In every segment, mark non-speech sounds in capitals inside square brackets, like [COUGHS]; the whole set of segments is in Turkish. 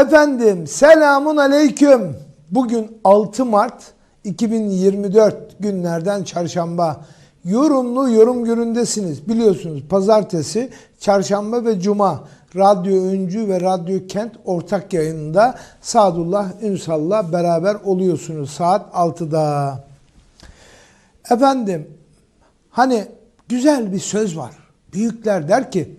Efendim selamun aleyküm. Bugün 6 Mart 2024 günlerden çarşamba. Yorumlu yorum günündesiniz. Biliyorsunuz pazartesi, çarşamba ve cuma Radyo Öncü ve Radyo Kent ortak yayınında Sadullah Ünsal'la beraber oluyorsunuz saat 6'da. Efendim hani güzel bir söz var. Büyükler der ki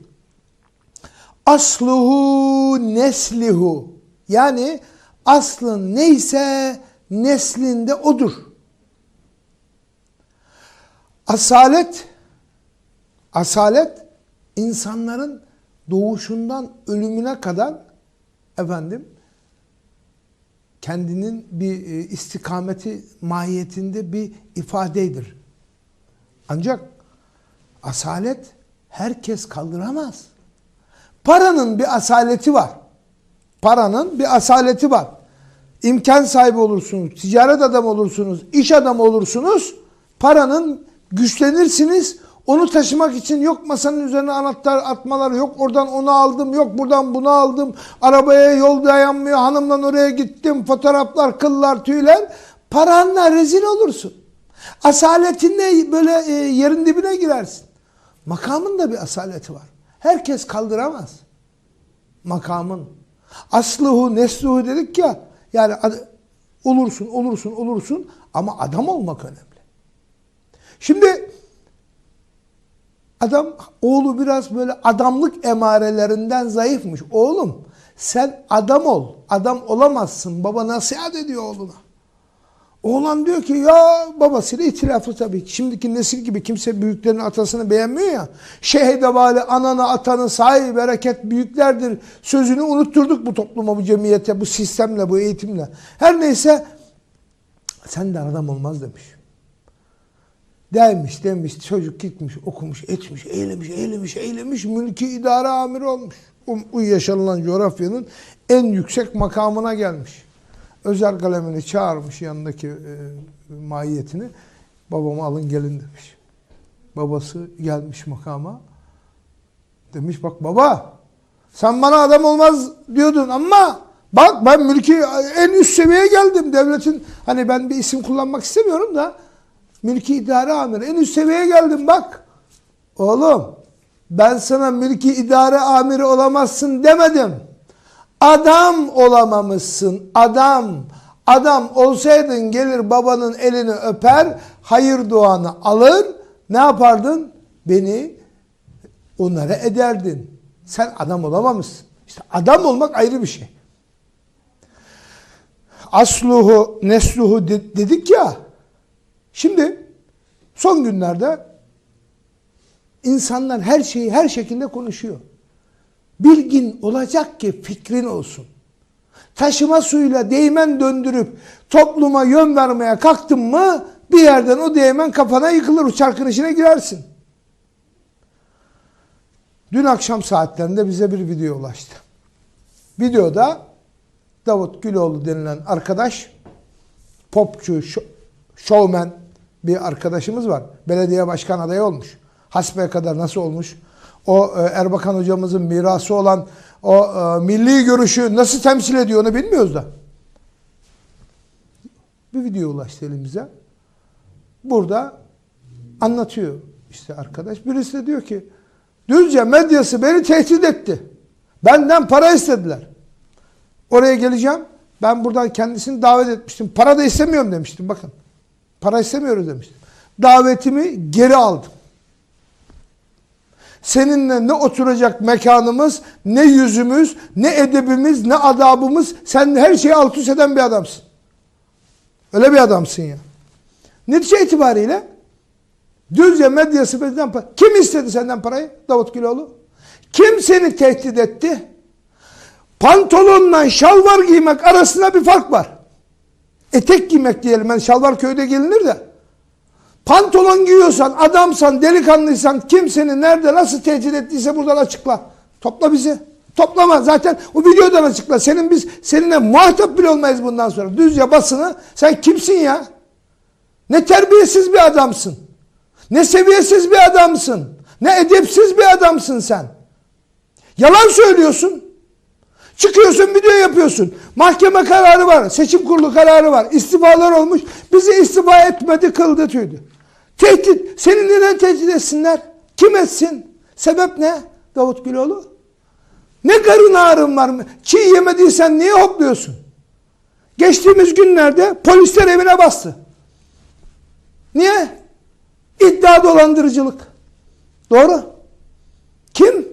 asluhu neslihu yani aslın neyse neslinde odur. Asalet asalet insanların doğuşundan ölümüne kadar efendim kendinin bir e, istikameti mahiyetinde bir ifadeydir. Ancak asalet herkes kaldıramaz. Paranın bir asaleti var. Paranın bir asaleti var. İmkan sahibi olursunuz, ticaret adamı olursunuz, iş adamı olursunuz. Paranın güçlenirsiniz. Onu taşımak için yok masanın üzerine anahtar atmalar, yok oradan onu aldım, yok buradan bunu aldım. Arabaya yol dayanmıyor, hanımla oraya gittim, fotoğraflar, kıllar, tüyler. Paranla rezil olursun. Asaletinle böyle e, yerin dibine girersin. Makamın da bir asaleti var. Herkes kaldıramaz. Makamın. Aslıhu nesluhu dedik ya. Yani olursun, olursun, olursun ama adam olmak önemli. Şimdi adam oğlu biraz böyle adamlık emarelerinden zayıfmış. Oğlum sen adam ol. Adam olamazsın. Baba nasihat ediyor oğluna. Oğlan diyor ki ya babasıyla itiraflı tabii ki. Şimdiki nesil gibi kimse büyüklerin atasını beğenmiyor ya. Şehide vali ananı atanı sahi bereket büyüklerdir. Sözünü unutturduk bu topluma, bu cemiyete, bu sistemle, bu eğitimle. Her neyse senden adam olmaz demiş. Demiş demiş çocuk gitmiş okumuş etmiş eylemiş eylemiş eylemiş mülki idare amiri olmuş. Bu yaşanılan coğrafyanın en yüksek makamına gelmiş. Özel kalemini çağırmış yanındaki e, mahiyetini. Babamı alın gelin demiş. Babası gelmiş makama. Demiş bak baba sen bana adam olmaz diyordun ama bak ben mülki en üst seviyeye geldim. Devletin hani ben bir isim kullanmak istemiyorum da mülki idare amiri en üst seviyeye geldim bak. Oğlum ben sana mülki idare amiri olamazsın demedim. Adam olamamışsın. Adam. Adam olsaydın gelir babanın elini öper, hayır duanı alır. Ne yapardın? Beni onlara ederdin. Sen adam olamamışsın. İşte adam olmak ayrı bir şey. Asluhu, nesluhu de- dedik ya. Şimdi son günlerde insanlar her şeyi her şekilde konuşuyor. Bilgin olacak ki fikrin olsun. Taşıma suyuyla değmen döndürüp topluma yön vermeye kalktın mı bir yerden o değmen kafana yıkılır, o çarkın içine girersin. Dün akşam saatlerinde bize bir video ulaştı. Videoda Davut Güloğlu denilen arkadaş, popçu, şo- şovmen bir arkadaşımız var. Belediye başkan adayı olmuş. Hasbeye kadar nasıl olmuş? O e, Erbakan hocamızın mirası olan o e, milli görüşü nasıl temsil ediyor onu bilmiyoruz da. Bir video ulaştı elimize. Burada anlatıyor işte arkadaş. Birisi de diyor ki Düzce medyası beni tehdit etti. Benden para istediler. Oraya geleceğim. Ben buradan kendisini davet etmiştim. Para da istemiyorum demiştim bakın. Para istemiyoruz demiştim. Davetimi geri aldım. Seninle ne oturacak mekanımız, ne yüzümüz, ne edebimiz, ne adabımız. Sen her şeyi alt üst eden bir adamsın. Öyle bir adamsın ya. Netice itibariyle Düzce medyası bizden. Kim istedi senden parayı? Davut Güloğlu. Kim seni tehdit etti? Pantolonla şalvar giymek arasında bir fark var. Etek giymek diyelim. Yani şalvar köyde gelinir de. Pantolon giyiyorsan, adamsan, delikanlıysan kim seni nerede nasıl tehdit ettiyse buradan açıkla. Topla bizi. Toplama zaten o videodan açıkla. Senin biz seninle muhatap bile olmayız bundan sonra. Düzce basını sen kimsin ya? Ne terbiyesiz bir adamsın. Ne seviyesiz bir adamsın. Ne edepsiz bir adamsın sen. Yalan söylüyorsun. Çıkıyorsun video yapıyorsun. Mahkeme kararı var. Seçim kurulu kararı var. İstifalar olmuş. Bizi istifa etmedi kıldı tüydü. Tehdit. Seni neden tehdit etsinler? Kim etsin? Sebep ne? Davut Güloğlu. Ne karın ağrın var mı? Çiğ yemediysen niye hopluyorsun? Geçtiğimiz günlerde polisler evine bastı. Niye? İddia dolandırıcılık. Doğru. Kim?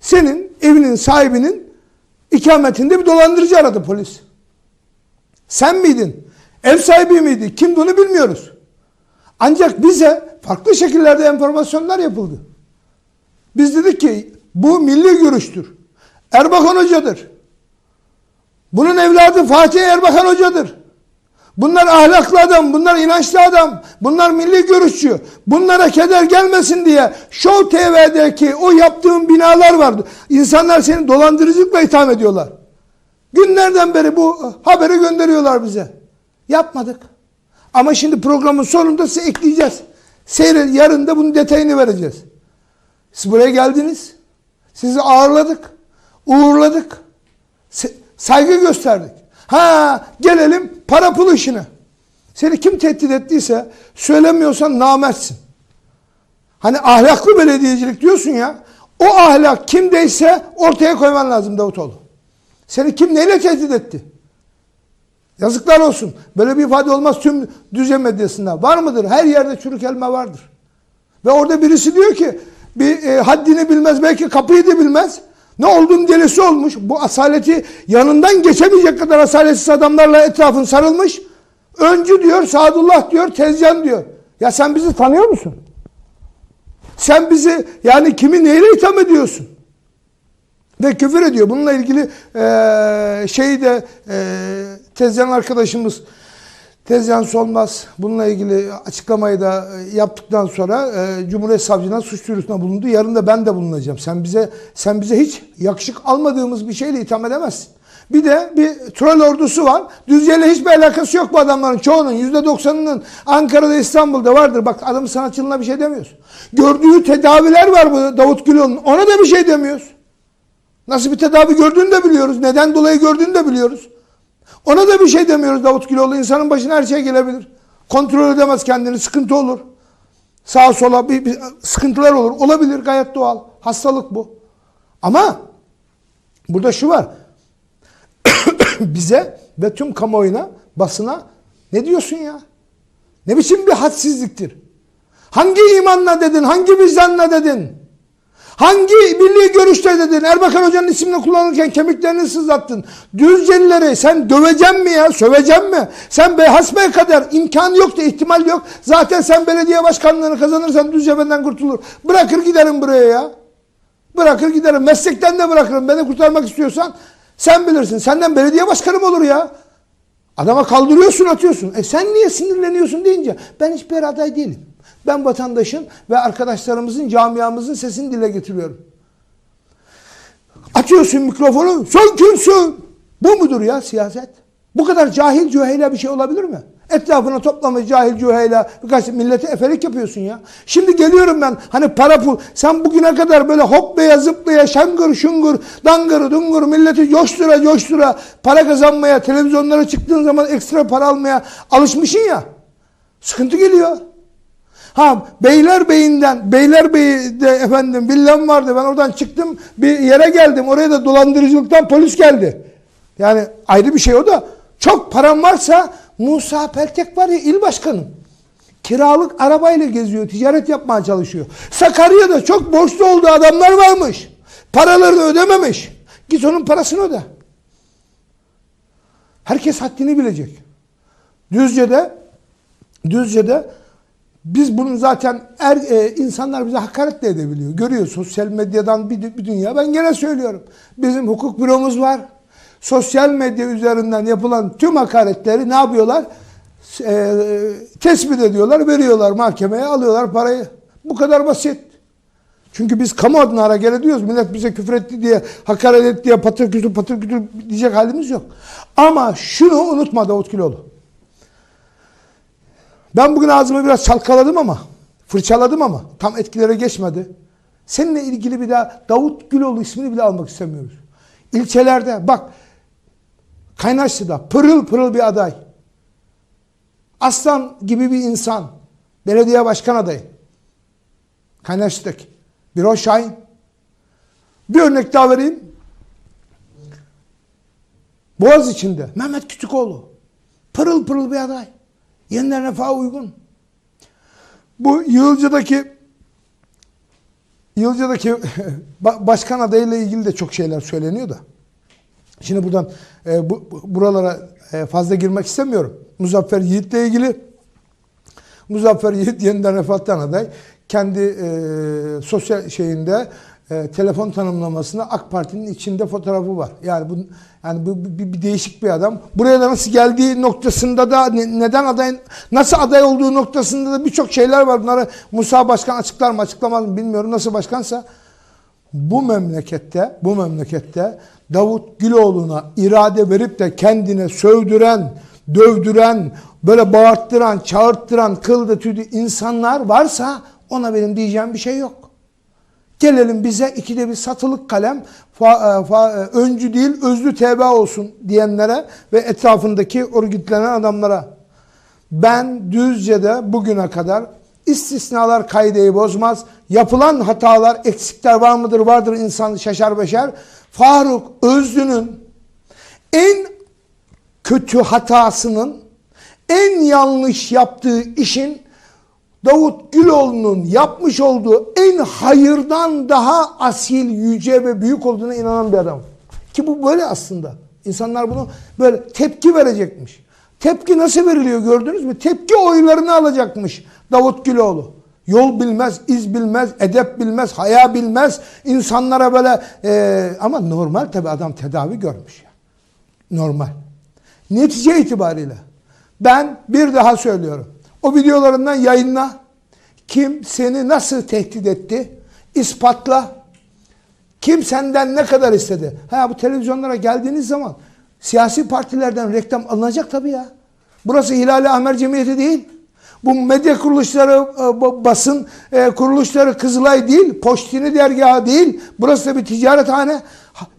Senin evinin sahibinin ikametinde bir dolandırıcı aradı polis. Sen miydin? Ev sahibi miydi? Kimdi onu bilmiyoruz. Ancak bize farklı şekillerde enformasyonlar yapıldı. Biz dedik ki bu milli görüştür. Erbakan Hoca'dır. Bunun evladı Fatih Erbakan Hoca'dır. Bunlar ahlaklı adam, bunlar inançlı adam, bunlar milli görüşçü. Bunlara keder gelmesin diye Show TV'deki o yaptığım binalar vardı. İnsanlar seni dolandırıcılıkla itham ediyorlar. Günlerden beri bu haberi gönderiyorlar bize. Yapmadık. Ama şimdi programın sonunda size ekleyeceğiz. Seyredin yarın da bunun detayını vereceğiz. Siz buraya geldiniz. Sizi ağırladık. Uğurladık. Saygı gösterdik. Ha gelelim para pul işine. Seni kim tehdit ettiyse söylemiyorsan namertsin. Hani ahlaklı belediyecilik diyorsun ya. O ahlak kimdeyse ortaya koyman lazım Davutoğlu. Seni kim neyle tehdit etti? Yazıklar olsun. Böyle bir ifade olmaz tüm düzen medyasında. Var mıdır? Her yerde çürük elma vardır. Ve orada birisi diyor ki bir e, haddini bilmez belki kapıyı da bilmez. Ne olduğunu delisi olmuş. Bu asaleti yanından geçemeyecek kadar asaletsiz adamlarla etrafın sarılmış. Öncü diyor, Sadullah diyor, Tezcan diyor. Ya sen bizi tanıyor musun? Sen bizi yani kimi neyle itham ediyorsun? Ve küfür ediyor. Bununla ilgili eee şeyi de eee Tezcan arkadaşımız Tezcan Solmaz bununla ilgili açıklamayı da e, yaptıktan sonra e, Cumhuriyet Savcılığına suç duyurusunda bulundu. Yarın da ben de bulunacağım. Sen bize sen bize hiç yakışık almadığımız bir şeyle itham edemezsin. Bir de bir troll ordusu var. Düzce'yle hiçbir alakası yok bu adamların. Çoğunun %90'ının Ankara'da İstanbul'da vardır. Bak adam sanatçılığına bir şey demiyoruz. Gördüğü tedaviler var bu Davut Güloğlu'nun. Ona da bir şey demiyoruz. Nasıl bir tedavi gördüğünü de biliyoruz. Neden dolayı gördüğünü de biliyoruz. Ona da bir şey demiyoruz Davut Güloğlu. İnsanın başına her şey gelebilir. Kontrol edemez kendini. Sıkıntı olur. Sağa sola bir, bir sıkıntılar olur. Olabilir gayet doğal. Hastalık bu. Ama burada şu var. [COUGHS] Bize ve tüm kamuoyuna, basına ne diyorsun ya? Ne biçim bir hadsizliktir? Hangi imanla dedin? Hangi vicdanla dedin? Hangi milli görüşte dedin? Erbakan Hoca'nın ismini kullanırken kemiklerini sızlattın. Düzcelileri sen döveceksin mi ya? Söveceksin mi? Sen hasbel kadar imkan yok da ihtimal yok. Zaten sen belediye başkanlığını kazanırsan Düzce benden kurtulur. Bırakır giderim buraya ya. Bırakır giderim. Meslekten de bırakırım. Beni kurtarmak istiyorsan sen bilirsin. Senden belediye başkanı mı olur ya? Adama kaldırıyorsun atıyorsun. E sen niye sinirleniyorsun deyince ben hiçbir aday değilim. Ben vatandaşın ve arkadaşlarımızın, camiamızın sesini dile getiriyorum. Açıyorsun mikrofonu, sen kimsin? Bu mudur ya siyaset? Bu kadar cahil cüheyla bir şey olabilir mi? Etrafına toplamış cahil cüheyla birkaç millete efelik yapıyorsun ya. Şimdi geliyorum ben hani para pul. Sen bugüne kadar böyle hoplaya zıplaya şangır şungur dangır dungur milleti coştura coştura para kazanmaya televizyonlara çıktığın zaman ekstra para almaya alışmışsın ya. Sıkıntı geliyor. Ha Beylerbeyi'nden, Beylerbeyi'de efendim villam vardı. Ben oradan çıktım bir yere geldim. Oraya da dolandırıcılıktan polis geldi. Yani ayrı bir şey o da. Çok param varsa Musa Peltek var ya il başkanım. Kiralık arabayla geziyor, ticaret yapmaya çalışıyor. Sakarya'da çok borçlu olduğu adamlar varmış. Paralarını ödememiş. Git onun parasını öde. Herkes haddini bilecek. Düzce'de Düzce'de biz bunun zaten er, e, insanlar bize hakaret de edebiliyor. Görüyor sosyal medyadan bir, bir dünya. Ben gene söylüyorum. Bizim hukuk büromuz var. Sosyal medya üzerinden yapılan tüm hakaretleri ne yapıyorlar? E, tespit ediyorlar, veriyorlar mahkemeye, alıyorlar parayı. Bu kadar basit. Çünkü biz kamu adına hareket ediyoruz. Millet bize küfür etti diye, hakaret etti diye patır kütür patır kütür diyecek halimiz yok. Ama şunu unutma Davut Güloğlu. Ben bugün ağzımı biraz çalkaladım ama, fırçaladım ama tam etkilere geçmedi. Seninle ilgili bir daha Davut Güloğlu ismini bile almak istemiyoruz. ilçelerde bak Kaynaşlı'da pırıl pırıl bir aday. Aslan gibi bir insan. Belediye başkan adayı. Kaynaşlı'daki. Bir o Şahin. Bir örnek daha vereyim. Boğaz içinde Mehmet Kütükoğlu. Pırıl pırıl bir aday. Yeniden refaha uygun. Bu Yılca'daki [LAUGHS] ba- başkan adayıyla ilgili de çok şeyler söyleniyor da. Şimdi buradan e, bu, bu- buralara e, fazla girmek istemiyorum. Muzaffer Yiğit'le ilgili Muzaffer Yiğit yeniden refattan aday. Kendi e, sosyal şeyinde e, telefon tanımlamasında AK Parti'nin içinde fotoğrafı var. Yani bu yani bu bir, bir değişik bir adam. Buraya da nasıl geldiği noktasında da ne- neden aday nasıl aday olduğu noktasında da birçok şeyler var. Bunları Musa Başkan açıklar mı açıklamaz mı bilmiyorum. Nasıl başkansa bu memlekette bu memlekette Davut Güloğlu'na irade verip de kendine sövdüren, dövdüren, böyle bağırttıran, çağırttıran, kıldı tüydü insanlar varsa ona benim diyeceğim bir şey yok. Gelelim bize ikide bir satılık kalem fa, e, fa, e, öncü değil özlü teba olsun diyenlere ve etrafındaki örgütlenen adamlara. Ben Düzce'de bugüne kadar istisnalar kaideyi bozmaz. Yapılan hatalar, eksikler var mıdır? Vardır insan şaşar beşer. Faruk Özlü'nün en kötü hatasının, en yanlış yaptığı işin Davut Güloğlu'nun yapmış olduğu en hayırdan daha asil, yüce ve büyük olduğuna inanan bir adam. Ki bu böyle aslında. İnsanlar bunu böyle tepki verecekmiş. Tepki nasıl veriliyor gördünüz mü? Tepki oylarını alacakmış Davut Güloğlu. Yol bilmez, iz bilmez, edep bilmez, haya bilmez. İnsanlara böyle e, ama normal tabi adam tedavi görmüş. ya. Normal. Netice itibariyle ben bir daha söylüyorum. O videolarından yayınla. Kim seni nasıl tehdit etti? İspatla. Kim senden ne kadar istedi? Ha bu televizyonlara geldiğiniz zaman siyasi partilerden reklam alınacak tabii ya. Burası Hilali Ahmer Cemiyeti değil. Bu medya kuruluşları, e, ba- basın e, kuruluşları Kızılay değil, Poştini dergahı değil. Burası da bir ticarethane.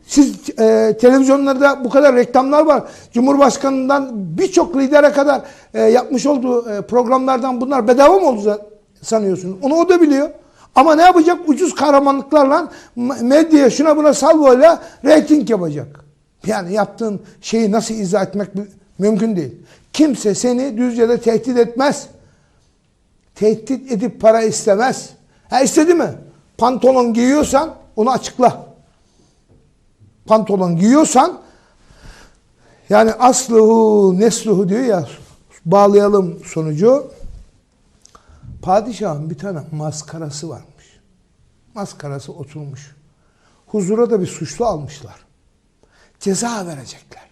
Siz e, televizyonlarda bu kadar reklamlar var. Cumhurbaşkanından birçok lidere kadar e, yapmış olduğu e, programlardan bunlar bedava mı oldu sanıyorsunuz? Onu o da biliyor. Ama ne yapacak? Ucuz kahramanlıklarla medyaya şuna buna salvoyla reyting yapacak. Yani yaptığın şeyi nasıl izah etmek mü- mümkün değil. Kimse seni Düzce'de tehdit etmez. Tehdit edip para istemez. Ha istedi mi? Pantolon giyiyorsan onu açıkla. Pantolon giyiyorsan yani asluhu nesluhu diyor ya bağlayalım sonucu. Padişahın bir tane maskarası varmış. Maskarası oturmuş. Huzura da bir suçlu almışlar. Ceza verecekler.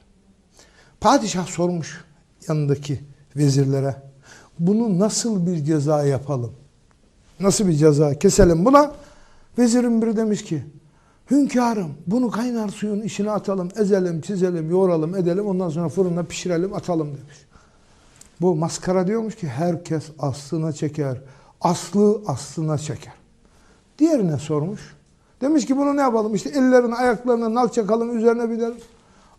Padişah sormuş yanındaki vezirlere. Bunu nasıl bir ceza yapalım? Nasıl bir ceza keselim buna? Vezirin biri demiş ki Hünkârım bunu kaynar suyun içine atalım, ezelim, çizelim, yoğuralım, edelim ondan sonra fırında pişirelim, atalım demiş. Bu maskara diyormuş ki herkes aslına çeker. Aslı aslına çeker. Diğerine sormuş. Demiş ki bunu ne yapalım? İşte ellerini ayaklarını nal çakalım üzerine bir de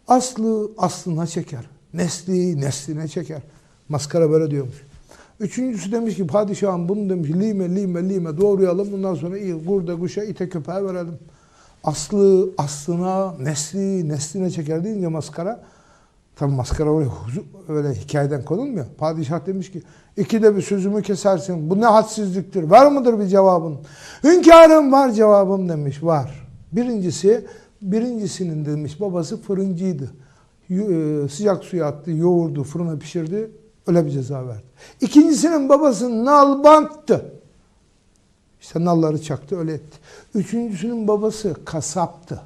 aslı aslına çeker. Nesli nesline çeker. Maskara böyle diyormuş. Üçüncüsü demiş ki padişahım bunu demiş lime lime lime doğrayalım bundan sonra iyi kurda kuşa ite köpeğe verelim. Aslı aslına nesli nesline çeker deyince maskara Tabi maskara huzu- öyle hikayeden konulmuyor. Padişah demiş ki ikide bir sözümü kesersin. Bu ne hadsizliktir. Var mıdır bir cevabın? Hünkârım var cevabım demiş. Var. Birincisi birincisinin demiş babası fırıncıydı. E, Sıcak suya attı, yoğurdu, fırına pişirdi. Öyle bir ceza verdi. İkincisinin babası nalbanttı. İşte nalları çaktı, öyle etti. Üçüncüsünün babası kasaptı.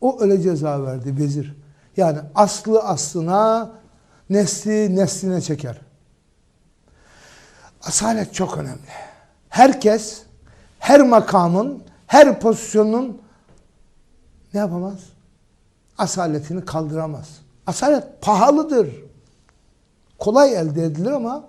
O öyle ceza verdi vezir. Yani aslı aslına, nesli nesline çeker. Asalet çok önemli. Herkes, her makamın, her pozisyonun ne yapamaz? Asaletini kaldıramaz. Asalet pahalıdır. Kolay elde edilir ama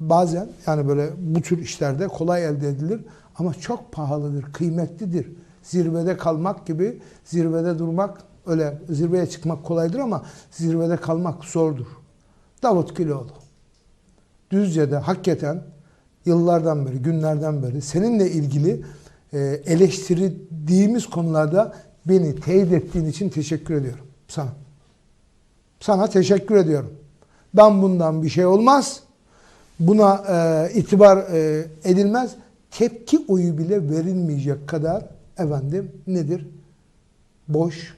bazen yani böyle bu tür işlerde kolay elde edilir ama çok pahalıdır, kıymetlidir. zirvede kalmak gibi zirvede durmak öyle zirveye çıkmak kolaydır ama zirvede kalmak zordur. Davut Güloğlu. Düzce'de hakikaten yıllardan beri, günlerden beri seninle ilgili e, eleştirdiğimiz konularda beni teyit ettiğin için teşekkür ediyorum sana. Sana teşekkür ediyorum. Ben bundan bir şey olmaz. Buna e, itibar e, edilmez. Tepki oyu bile verilmeyecek kadar efendim nedir? Boş,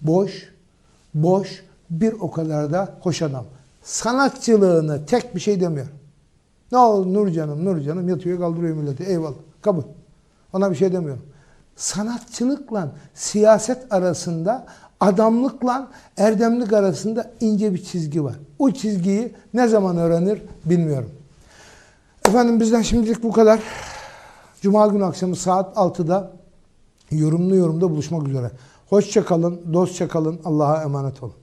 boş, boş bir o kadar da hoş adam. Sanatçılığını tek bir şey demiyorum. Ne oldu Nur canım, Nur canım yatıyor kaldırıyor milleti. Eyvallah. Kabul. Ona bir şey demiyorum. Sanatçılıkla siyaset arasında adamlıkla erdemlik arasında ince bir çizgi var. O çizgiyi ne zaman öğrenir bilmiyorum. Efendim bizden şimdilik bu kadar. Cuma günü akşamı saat 6'da yorumlu yorumda buluşmak üzere. Hoşça kalın, dostça kalın. Allah'a emanet olun.